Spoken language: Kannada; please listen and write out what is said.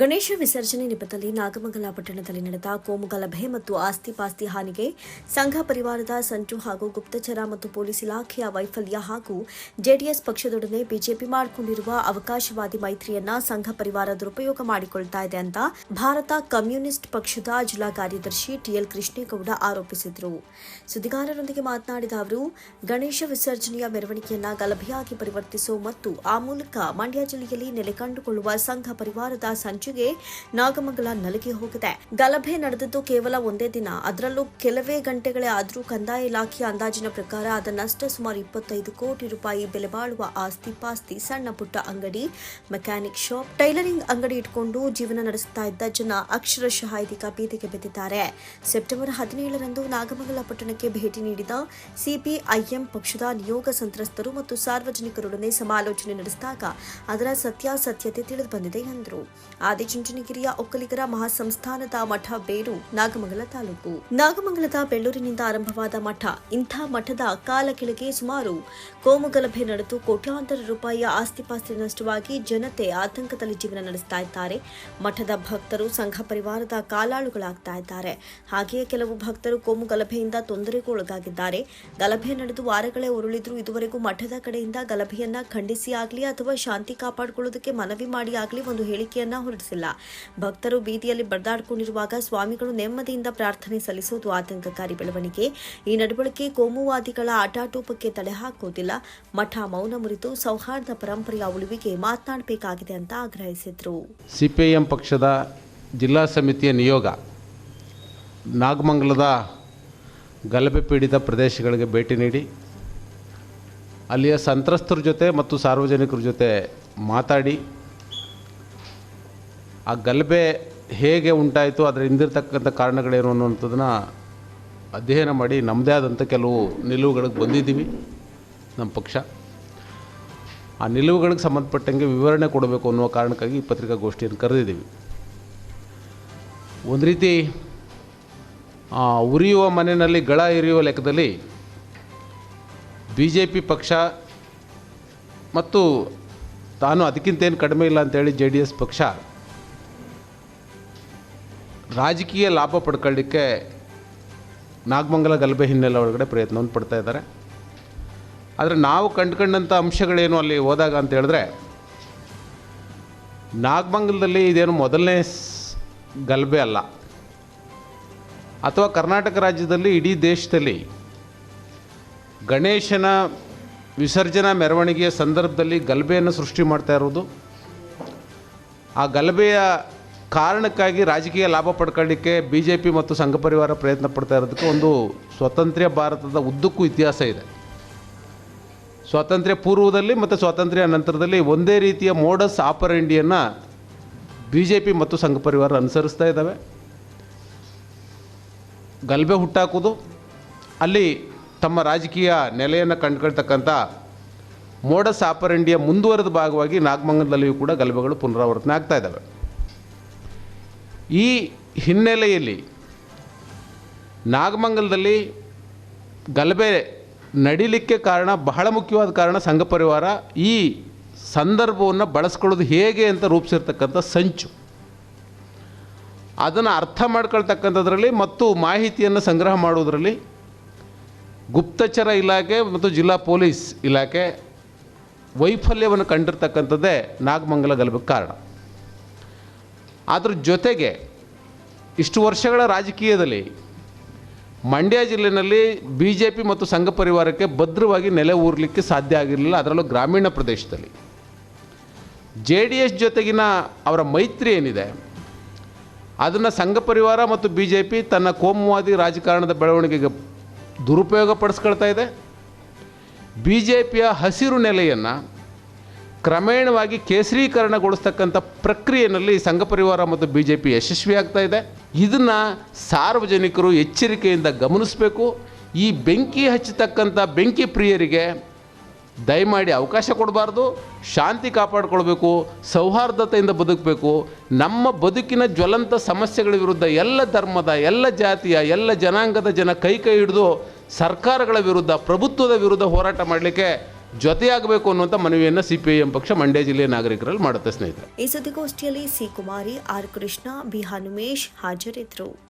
ಗಣೇಶ ವಿಸರ್ಜನೆ ನೆಪದಲ್ಲಿ ನಾಗಮಂಗಲ ಪಟ್ಟಣದಲ್ಲಿ ನಡೆದ ಕೋಮು ಗಲಭೆ ಮತ್ತು ಆಸ್ತಿ ಪಾಸ್ತಿ ಹಾನಿಗೆ ಸಂಘ ಪರಿವಾರದ ಸಂಚು ಹಾಗೂ ಗುಪ್ತಚರ ಮತ್ತು ಪೊಲೀಸ್ ಇಲಾಖೆಯ ವೈಫಲ್ಯ ಹಾಗೂ ಜೆಡಿಎಸ್ ಪಕ್ಷದೊಡನೆ ಬಿಜೆಪಿ ಮಾಡಿಕೊಂಡಿರುವ ಅವಕಾಶವಾದಿ ಮೈತ್ರಿಯನ್ನ ಸಂಘ ಪರಿವಾರ ದುರುಪಯೋಗ ಮಾಡಿಕೊಳ್ತಾ ಇದೆ ಅಂತ ಭಾರತ ಕಮ್ಯುನಿಸ್ಟ್ ಪಕ್ಷದ ಜಿಲ್ಲಾ ಕಾರ್ಯದರ್ಶಿ ಟಿಎಲ್ ಕೃಷ್ಣೇಗೌಡ ಆರೋಪಿಸಿದರು. ಸುದ್ದಿಗಾರರೊಂದಿಗೆ ಮಾತನಾಡಿದ ಅವರು, ಗಣೇಶ ವಿಸರ್ಜನೆಯ ಮೆರವಣಿಗೆಯನ್ನ ಗಲಭೆಯಾಗಿ ಪರಿವರ್ತಿಸುವ ಮತ್ತು ಆ ಮೂಲಕ ಮಂಡ್ಯ ಜಿಲ್ಲೆಯಲ್ಲಿ ನೆಲೆ ಕಂಡುಕೊಳ್ಳುವ ಸಂಘ ಪರಿವಾರದ ಸಂಚಿಗೆ ನಾಗಮಂಗಲ ನಲುಗಿ ಹೋಗಿದೆ. ಗಲಭೆ ನಡೆದದ್ದು ಕೇವಲ ಒಂದೇ ದಿನ. ಅದರಲ್ಲೂ ಕೆಲವೇ ಗಂಟೆಗಳೇ ಆದರೂ ಕಂದಾಯ ಇಲಾಖೆಯ ಅಂದಾಜಿನ ಪ್ರಕಾರ ಅದನಷ್ಟ ಸುಮಾರು ಇಪ್ಪತ್ತೈದು ಕೋಟಿ ರೂಪಾಯಿ ಬೆಲೆ ಬಾಳುವ ಆಸ್ತಿ ಪಾಸ್ತಿ ಸಣ್ಣ ಪುಟ್ಟ ಅಂಗಡಿ, ಮೆಕ್ಯಾನಿಕ್ ಶಾಪ್, ಟೈಲರಿಂಗ್ ಅಂಗಡಿ ಇಟ್ಕೊಂಡು ಜೀವನ ನಡೆಸುತ್ತಾ ಇದ್ದ ಜನ ಅಕ್ಷರಶಃ ಇದೀಗ ಬೀದಿಗೆ ಬಿದ್ದಿದ್ದಾರೆ. ಸೆಪ್ಟೆಂಬರ್ ಹದಿನೇಳರಂದು ನಾಗಮಂಗಲ ಪಟ್ಟಣಕ್ಕೆ ಭೇಟಿ ನೀಡಿದ ಸಿಪಿಐಎಂ ಪಕ್ಷದ ನಿಯೋಗ ಸಂತ್ರಸ್ತರು ಮತ್ತು ಸಾರ್ವಜನಿಕರೊಡನೆ ಸಮಾಲೋಚನೆ ನಡೆಸಿದಾಗ ಅದರ ಸತ್ಯಾಸತ್ಯತೆ ತಿಳಿದು ಬಂದಿದೆ ಎಂದರು ಆದಿಚುಂಚನಗಿರಿಯ ಒಕ್ಕಲಿಗರ ಮಹಾಸಂಸ್ಥಾನದ ಮಠ ಬೇರು, ನಾಗಮಂಗಲ ತಾಲೂಕು. ನಾಗಮಂಗಲದ ಬೆಳ್ಳೂರಿನಿಂದ ಆರಂಭವಾದ ಮಠ, ಇಂಥ ಮಠದ ಕಾಲ ಕೆಳಗೆ ಸುಮಾರು ಕೋಮುಗಲಭೆ ನಡೆದು ಕೋಟ್ಯಾಂತರ ರೂಪಾಯಿಯ ಆಸ್ತಿಪಾಸ್ತಿ ನಷ್ಟವಾಗಿ ಜನತೆ ಆತಂಕದಲ್ಲಿ ಜೀವನ ನಡೆಸ್ತಾ ಇದ್ದಾರೆ. ಮಠದ ಭಕ್ತರು, ಸಂಘ ಪರಿವಾರದ ಕಾಲಾಳುಗಳಾಗ್ತಾ ಇದ್ದಾರೆ. ಹಾಗೆಯೇ ಕೆಲವು ಭಕ್ತರು ಕೋಮು ಗಲಭೆಯಿಂದ ತೊಂದರೆಗೂ ಒಳಗಾಗಿದ್ದಾರೆ ಗಲಭೆ ನಡೆದು ವಾರಗಳೇ ಉರುಳಿದ್ರೂ ಇದುವರೆಗೂ ಮಠದ ಕಡೆಯಿಂದ ಗಲಭೆಯನ್ನ ಖಂಡಿಸಿ ಆಗಲಿ ಅಥವಾ ಶಾಂತಿ ಕಾಪಾಡಿಕೊಳ್ಳೋದಕ್ಕೆ ಮನವಿ ಮಾಡಿ ಆಗಲಿ ಒಂದು ಹೇಳಿಕೆಯನ್ನ ಹೊರಡಿಸಿಲ್ಲ ಭಕ್ತರು ಬೀದಿಯಲ್ಲಿ ಬರ್ದಾಡ್ಕೊಂಡಿರುವಾಗ ಸ್ವಾಮಿಗಳು ನೆಮ್ಮದಿಯಿಂದ ಪ್ರಾರ್ಥನೆ ಸಲ್ಲಿಸುವುದು ಆತಂಕಕಾರಿ ಬೆಳವಣಿಗೆ. ಈ ನಡವಳಿಕೆ ಕೋಮುವಾದಿಗಳ ಆಟಾಟೋಪಕ್ಕೆ ತಡೆ ಹಾಕುವುದಿಲ್ಲ. ಮಠ ಮೌನ ಮುರಿದು ಸೌಹಾರ್ದ ಪರಂಪರೆಯ ಉಳಿವಿಗೆ ಮಾತನಾಡಬೇಕಾಗಿದೆ ಅಂತ ಆಗ್ರಹಿಸಿದ್ರು. ಸಿಪಿಐಎಂ ಪಕ್ಷದ ಜಿಲ್ಲಾ ಸಮಿತಿಯ ನಿಯೋಗ ನಾಗಮಂಗಲದ ಗಲಭೆ ಪೀಡಿತ ಪ್ರದೇಶಗಳಿಗೆ ಭೇಟಿ ನೀಡಿ, ಅಲ್ಲಿಯ ಸಂತ್ರಸ್ತರ ಜೊತೆ ಮತ್ತು ಸಾರ್ವಜನಿಕರ ಜೊತೆ ಮಾತಾಡಿ ಆ ಗಲಭೆ ಹೇಗೆ ಉಂಟಾಯಿತು, ಅದರ ಹಿಂದಿರ್ತಕ್ಕಂಥ ಕಾರಣಗಳೇನು ಅನ್ನುವಂಥದ್ದನ್ನು ಅಧ್ಯಯನ ಮಾಡಿ ನಮ್ಮದೇ ಆದಂಥ ಕೆಲವು ನಿಲುವುಗಳಿಗೆ ಬಂದಿದ್ದೀವಿ, ನಮ್ಮ ಪಕ್ಷ. ಆ ನಿಲುವುಗಳಿಗೆ ಸಂಬಂಧಪಟ್ಟಂಗೆ ವಿವರಣೆ ಕೊಡಬೇಕು ಅನ್ನುವ ಕಾರಣಕ್ಕಾಗಿ ಈ ಪತ್ರಿಕಾಗೋಷ್ಠಿಯನ್ನು ಕರೆದಿದ್ದೀವಿ. ಒಂದು ರೀತಿ ಉರಿಯುವ ಮನೆಯಲ್ಲಿ ಗಳ ಇರಿಯುವ ಲೆಕ್ಕದಲ್ಲಿ ಬಿ ಜೆ ಪಿ ಪಕ್ಷ ಮತ್ತು ತಾನು ಅದಕ್ಕಿಂತ ಏನು ಕಡಿಮೆ ಇಲ್ಲ ಅಂತೇಳಿ ಜೆ ಡಿ ಎಸ್ ಪಕ್ಷ ರಾಜಕೀಯ ಲಾಭ ಪಡ್ಕೊಳ್ಳಿಕ್ಕೆ ನಾಗಮಂಗಲ ಗಲಭೆ ಹಿನ್ನೆಲೆ ಒಳಗಡೆ ಪ್ರಯತ್ನವನ್ನು ಪಡ್ತಾ ಇದ್ದಾರೆ. ಆದರೆ ನಾವು ಕಂಡುಕೊಂಡಂಥ ಅಂಶಗಳೇನು ಅಲ್ಲಿ ಹೋದಾಗ ಅಂತ ಹೇಳಿದ್ರೆ, ನಾಗಮಂಗಲದಲ್ಲಿ ಇದೇನು ಮೊದಲನೇ ಗಲಭೆ ಅಲ್ಲ. ಅಥವಾ ಕರ್ನಾಟಕ ರಾಜ್ಯದಲ್ಲಿ ಇಡೀ ದೇಶದಲ್ಲಿ ಗಣೇಶನ ವಿಸರ್ಜನಾ ಮೆರವಣಿಗೆಯ ಸಂದರ್ಭದಲ್ಲಿ ಗಲಭೆಯನ್ನು ಸೃಷ್ಟಿ ಮಾಡ್ತಾ ಇರೋದು. ಆ ಗಲಭೆಯ ಕಾರಣಕ್ಕಾಗಿ ರಾಜಕೀಯ ಲಾಭ ಪಡ್ಕೊಳ್ಳಿಕ್ಕೆ ಬಿ ಜೆ ಪಿ ಮತ್ತು ಸಂಘ ಪರಿವಾರ ಪ್ರಯತ್ನ ಪಡ್ತಾ ಇರೋದಕ್ಕೆ ಒಂದು ಸ್ವಾತಂತ್ರ್ಯ ಭಾರತದ ಉದ್ದಕ್ಕೂ ಇತಿಹಾಸ ಇದೆ. ಸ್ವಾತಂತ್ರ್ಯ ಪೂರ್ವದಲ್ಲಿ ಮತ್ತು ಸ್ವಾತಂತ್ರ್ಯ ನಂತರದಲ್ಲಿ ಒಂದೇ ರೀತಿಯ ಮೋಡಸ್ ಆಪರೆಂಡಿಯನ್ನು ಬಿ ಜೆ ಪಿ ಮತ್ತು ಸಂಘ ಪರಿವಾರ ಅನುಸರಿಸ್ತಾ ಇದ್ದಾವೆ. ಗಲಭೆ ಹುಟ್ಟಾಕೋದು ಅಲ್ಲಿ ತಮ್ಮ ರಾಜಕೀಯ ನೆಲೆಯನ್ನು ಕಂಡುಕೊಳ್ತಕ್ಕಂಥ ಮೋಡಸ್ ಆಪರೆಂಡಿಯ ಮುಂದುವರೆದ ಭಾಗವಾಗಿ ನಾಗಮಂಗಲದಲ್ಲಿಯೂ ಕೂಡ ಗಲಭೆಗಳು ಪುನರಾವರ್ತನೆ ಆಗ್ತಾ ಇದ್ದಾವೆ. ಈ ಹಿನ್ನೆಲೆಯಲ್ಲಿ ನಾಗಮಂಗಲದಲ್ಲಿ ಗಲಭೆ ನಡಿಲಿಕ್ಕೆ ಕಾರಣ, ಬಹಳ ಮುಖ್ಯವಾದ ಕಾರಣ ಸಂಘ ಪರಿವಾರ ಈ ಸಂದರ್ಭವನ್ನು ಬಳಸ್ಕೊಳ್ಳೋದು ಹೇಗೆ ಅಂತ ರೂಪಿಸಿರ್ತಕ್ಕಂಥ ಸಂಚು. ಅದನ್ನು ಅರ್ಥ ಮಾಡ್ಕೊಳ್ತಕ್ಕಂಥದ್ರಲ್ಲಿ ಮತ್ತು ಮಾಹಿತಿಯನ್ನು ಸಂಗ್ರಹ ಮಾಡುವುದರಲ್ಲಿ ಗುಪ್ತಚರ ಇಲಾಖೆ ಮತ್ತು ಜಿಲ್ಲಾ ಪೊಲೀಸ್ ಇಲಾಖೆ ವೈಫಲ್ಯವನ್ನು ಕಂಡಿರ್ತಕ್ಕಂಥದ್ದೇ ನಾಗಮಂಗಲ ಗಲಭೆಗೆ ಕಾರಣ. ಅದ್ರ ಜೊತೆಗೆ ಇಷ್ಟು ವರ್ಷಗಳ ರಾಜಕೀಯದಲ್ಲಿ ಮಂಡ್ಯ ಜಿಲ್ಲೆಯಲ್ಲಿ ಬಿ ಜೆ ಪಿ ಮತ್ತು ಸಂಘ ಪರಿವಾರಕ್ಕೆ ಭದ್ರವಾಗಿ ನೆಲೆ ಊರಲಿಕ್ಕೆ ಸಾಧ್ಯ ಆಗಿರಲಿಲ್ಲ, ಅದರಲ್ಲೂ ಗ್ರಾಮೀಣ ಪ್ರದೇಶದಲ್ಲಿ. ಜೆ ಡಿ ಎಸ್ ಜೊತೆಗಿನ ಅವರ ಮೈತ್ರಿ ಏನಿದೆ, ಅದನ್ನು ಸಂಘ ಪರಿವಾರ ಮತ್ತು ಬಿ ಜೆ ಪಿ ತನ್ನ ಕೋಮುವಾದಿ ರಾಜಕಾರಣದ ಬೆಳವಣಿಗೆಗೆ ದುರುಪಯೋಗ ಪಡಿಸ್ಕೊಳ್ತಾ ಇದೆ. ಬಿ ಜೆ ಪಿಯ ಹಸಿರು ನೆಲೆಯನ್ನು ಕ್ರಮೇಣವಾಗಿ ಕೇಸರೀಕರಣಗೊಳಿಸ್ತಕ್ಕಂಥ ಪ್ರಕ್ರಿಯೆಯಲ್ಲಿ ಸಂಘ ಪರಿವಾರ ಮತ್ತು ಬಿ ಜೆ ಪಿ ಯಶಸ್ವಿಯಾಗ್ತಾ ಇದೆ. ಇದನ್ನು ಸಾರ್ವಜನಿಕರು ಎಚ್ಚರಿಕೆಯಿಂದ ಗಮನಿಸಬೇಕು. ಈ ಬೆಂಕಿ ಹಚ್ಚತಕ್ಕಂಥ ಬೆಂಕಿ ಪ್ರಿಯರಿಗೆ ದಯಮಾಡಿ ಅವಕಾಶ ಕೊಡಬಾರ್ದು. ಶಾಂತಿ ಕಾಪಾಡಿಕೊಳ್ಬೇಕು. ಸೌಹಾರ್ದತೆಯಿಂದ ಬದುಕಬೇಕು. ನಮ್ಮ ಬದುಕಿನ ಜ್ವಲಂತ ಸಮಸ್ಯೆಗಳ ವಿರುದ್ಧ ಎಲ್ಲ ಧರ್ಮದ, ಎಲ್ಲ ಜಾತಿಯ, ಎಲ್ಲ ಜನಾಂಗದ ಜನ ಕೈ ಕೈ ಹಿಡಿದು ಸರ್ಕಾರಗಳ ವಿರುದ್ಧ, ಪ್ರಭುತ್ವದ ವಿರುದ್ಧ ಹೋರಾಟ ಮಾಡಲಿಕ್ಕೆ ಜೊತೆಯಾಗಬೇಕು ಅನ್ನುವಂಥ ಮನವಿಯನ್ನು ಸಿ ಪಿ ಐ ಪಕ್ಷ ಮಂಡ್ಯ ಜಿಲ್ಲೆಯ ನಾಗರಿಕರಲ್ಲಿ ಮಾಡುತ್ತೆ ಸ್ನೇಹಿತರೆ. ಈ ಸುದ್ದಿಗೋಷ್ಠಿಯಲ್ಲಿ C Kumari, R Krishna, B Hanumesh ಹಾಜರಿದ್ದರು.